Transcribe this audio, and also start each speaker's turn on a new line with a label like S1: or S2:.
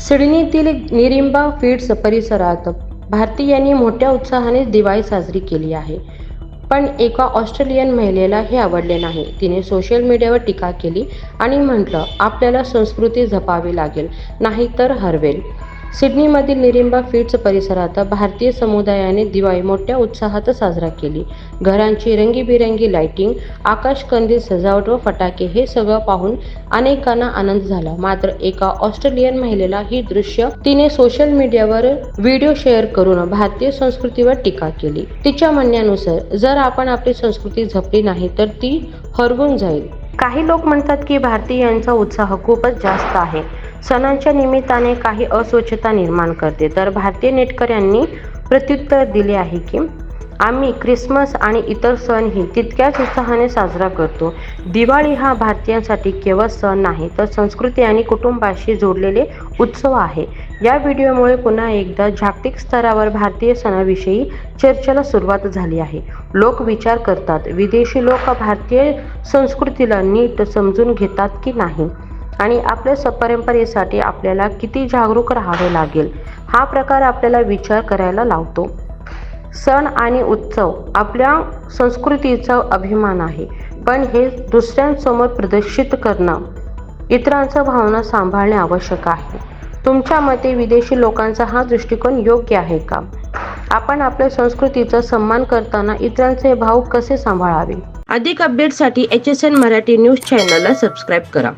S1: सिडनीतील निरिंबा feeds परिसरात भारतीयांनी मोठ्या उत्साहाने दिवाळी साजरी केली आहे. पण एका ऑस्ट्रेलियन महिलेला हे आवडले नाही. तिने सोशल मीडियावर टीका केली आणि म्हटलं आपल्याला संस्कृती जपावी लागेल नाहीतर हरवेल. सिडनीमधील निरिंबा फीड्स परिसरात भारतीय समुदायाने दिवाळी मोठ्या उत्साहात साजरा केली. घरांची रंगीबिरंगी लाइटिंग आकाशकंदील सजावट व फटाके हे सगळं पाहून अनेकांना आनंद झाला. मात्र एका ऑस्ट्रेलियन महिलेला ही दृश्य तिने सोशल मीडियावर व्हिडिओ शेअर करून भारतीय संस्कृतीवर टीका केली. तिच्या म्हणण्यानुसार जर आपण आपली संस्कृती जपली नाही तर ती हरवून जाईल. काही लोक म्हणतात की भारतीयांचा उत्साह खूपच जास्त आहे. सणांच्या निमित्ताने काही अस्वच्छता निर्माण करते. तर भारतीय नेटकऱ्यांनी प्रत्युत्तर दिले आहे की आम्ही ख्रिसमस आणि इतर सणही तितक्याच उत्साहाने साजरा करतो. दिवाळी हा भारतीयांसाठी केवळ सण नाही तर संस्कृती आणि कुटुंबाशी जोडलेले उत्सव आहे. या व्हिडिओमुळे पुन्हा एकदा जागतिक स्तरावर भारतीय सणाविषयी चर्चेला सुरुवात झाली आहे. लोक विचार करतात विदेशी लोक भारतीय संस्कृतीला नीट समजून घेतात की नाही? आणि आपल्या स परंपरेसाठी आपल्याला किती जागरूक राहावे लागेल हा प्रकार आपल्याला विचार करायला लावतो. सण आणि उत्सव आपल्या संस्कृतीचा अभिमान आहे पण हे दुसऱ्यांसमोर प्रदर्शित करणं इतरांच्या भावना सांभाळणे आवश्यक आहे. तुमच्या मते विदेशी लोकांचा हा दृष्टिकोन योग्य आहे का? आपण आपल्या संस्कृतीचा सन्मान करताना इतरांचे भाव कसे सांभाळावे? अधिक अपडेटसाठी H S N Marathi news चॅनलला सबस्क्राईब करा.